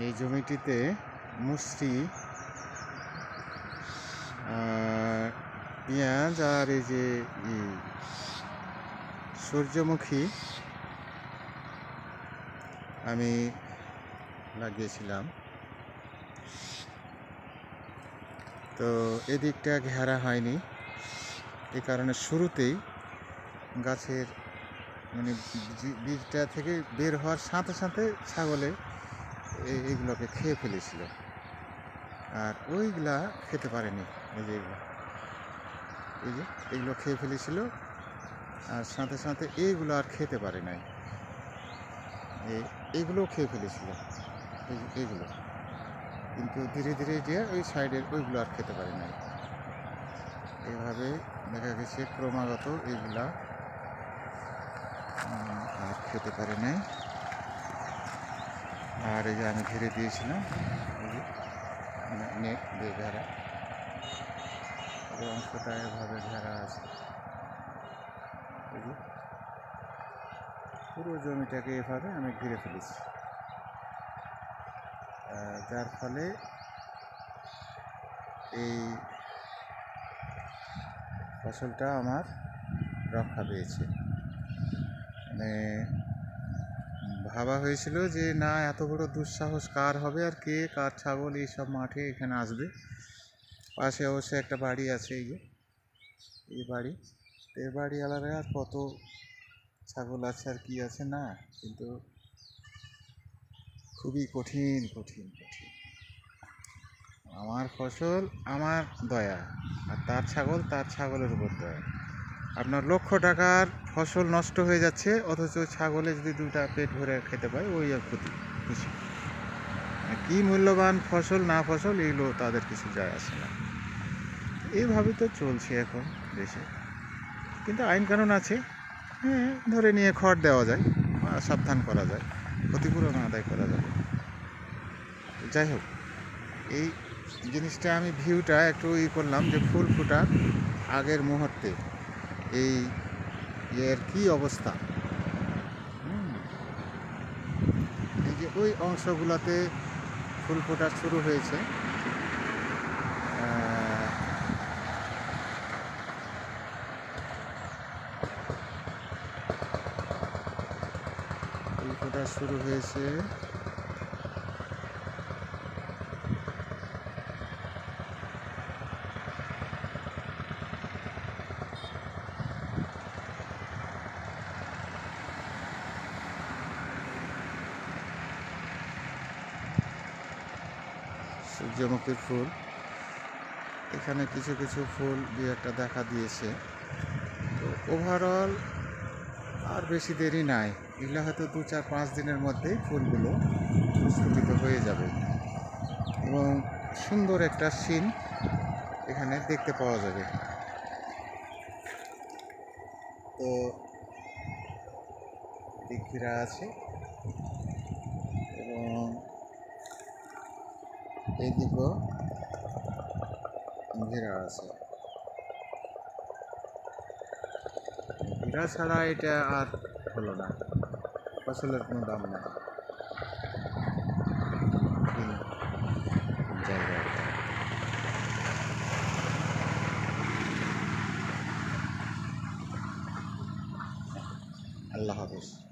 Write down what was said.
এই জমিটিতে মুসরি পেঁয়াজ আর এই যে সূর্যমুখী আমি লাগিয়েছিলাম। তো এদিকটা ঘেরা হয়নি এই কারণে শুরুতেই গাছের মানে বীজটা থেকে বের হওয়ার সাথে সাথে ছাগলে এ- এগুলোকে খেয়ে ফেলেছিল। আর ওইগুলা খেতে পারেনি এই যে এগুলো। এই যে এগুলো খেয়ে ফেলেছিল, আর সাথে সাথে এইগুলো আর খেতে পারে নাই। এই এইগুলোও খেয়ে ফেলেছিল এইগুলো কিন্তু ধীরে ধীরে যে ওই সাইডের ওইগুলো আর খেতে পারে নাই। এইভাবে দেখা গেছে ক্রমাগত এইগুলা আর খেতে পারে নাই। আর এই যে আমি ঘিরে দিয়েছিলাম নেট দিয়ে ঘেরা। অংশটা এভাবে ঘেরা আছে। পুরো জমিটাকে এভাবে আমি ঘিরে ফেলেছি। যার ফলে এই ফসলটা আমার রক্ষা পেয়েছে। মানে ভাবা হয়েছিল যে, না, এত বড় দুঃসাহস কার হবে আর কে কার ছাগল এইসব মাঠে এখানে আসবে? পাশে অবশ্যই একটা বাড়ি আছে এই যে, এই বাড়ি। তো এই বাড়িওয়ালারা আর কত ছাগল আছে আর কি আছে, না, কিন্তু খুবই কঠিন কঠিন কঠিন। আমার ফসল, আমার দয়া, আর তার ছাগল তার ছাগলের উপর দয়া। আপনার লক্ষ টাকার ফসল নষ্ট হয়ে যাচ্ছে, অথচ ছাগলে যদি দুটা পেট ভরে খেতে পায়, ওই আর ক্ষতি মানে কী মূল্যবান ফসল, না ফসল, এগুলো তাদের কিছু যায় আসে না। এইভাবে তো চলছে এখন দেশে। কিন্তু আইন কানুন আছে। হ্যাঁ ধরে নিয়ে খড় দেওয়া যায় সাবধান করা যায়, ক্ষতিপূরণ আদায় করা যাবে। যাই হোক, এই জিনিসটা আমি ভিউটা একটু ই করলাম যে ফুল ফুটার আগের মুহূর্তে এই এর কি অবস্থা? এই যে ওই অংশগুলোতে ফুল ফোটা শুরু হয়েছে। ফুল ফোটা শুরু হয়েছে। সূর্যমুখীর ফুল। এখানে কিছু কিছু ফুল দু একটা দেখা দিয়েছে। তো ওভারঅল আর বেশি দেরি নাই। এগুলো হয়তো দু চার পাঁচ দিনের মধ্যেই ফুলগুলো প্রস্ফুটিত হয়ে যাবে। এবং সুন্দর একটা সিন এখানে দেখতে পাওয়া যাবে। তো ঘেরা আছে। এবং এইদিকেও ঘেরা আছে। ঘেরা ছাড়া এটা আর হলো না। ফসলের কোনো দাম নেই। আল্লাহ হাফেজ।